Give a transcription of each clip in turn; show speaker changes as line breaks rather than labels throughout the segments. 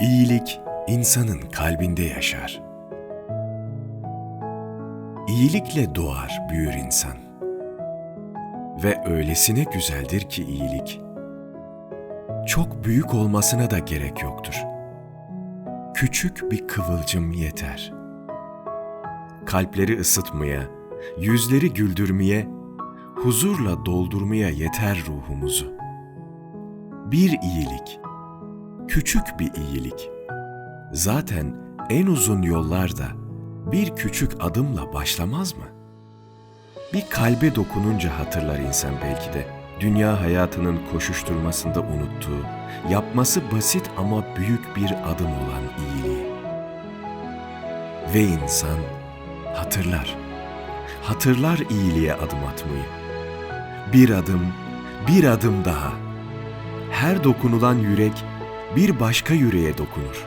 İyilik insanın kalbinde yaşar. İyilikle doğar, büyür insan. Ve öylesine güzeldir ki iyilik. Çok büyük olmasına da gerek yoktur. Küçük bir kıvılcım yeter. Kalpleri ısıtmaya, yüzleri güldürmeye, huzurla doldurmaya yeter ruhumuzu. Bir iyilik, küçük bir iyilik. Zaten en uzun yollarda bir küçük adımla başlamaz mı? Bir kalbe dokununca hatırlar insan belki de dünya hayatının koşuşturmasında unuttuğu, yapması basit ama büyük bir adım olan iyiliği. Ve insan hatırlar. Hatırlar iyiliğe adım atmayı. Bir adım, bir adım daha. Her dokunulan yürek bir başka yüreğe dokunur.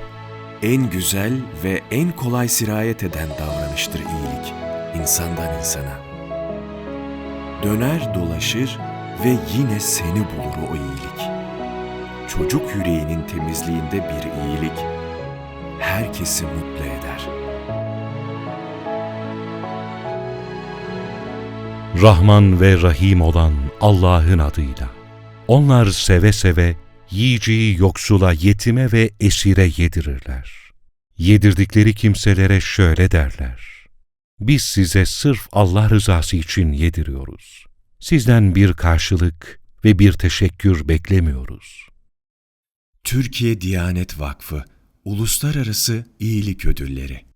En güzel ve en kolay sirayet eden davranıştır iyilik, insandan insana. Döner dolaşır ve yine seni bulur o iyilik. Çocuk yüreğinin temizliğinde bir iyilik, herkesi mutlu eder.
Rahman ve Rahim olan Allah'ın adıyla. Onlar seve seve yiyeceği yoksula, yetime ve esire yedirirler. Yedirdikleri kimselere şöyle derler. Biz size sırf Allah rızası için yediriyoruz. Sizden bir karşılık ve bir teşekkür beklemiyoruz.
Türkiye Diyanet Vakfı Uluslararası İyilik Ödülleri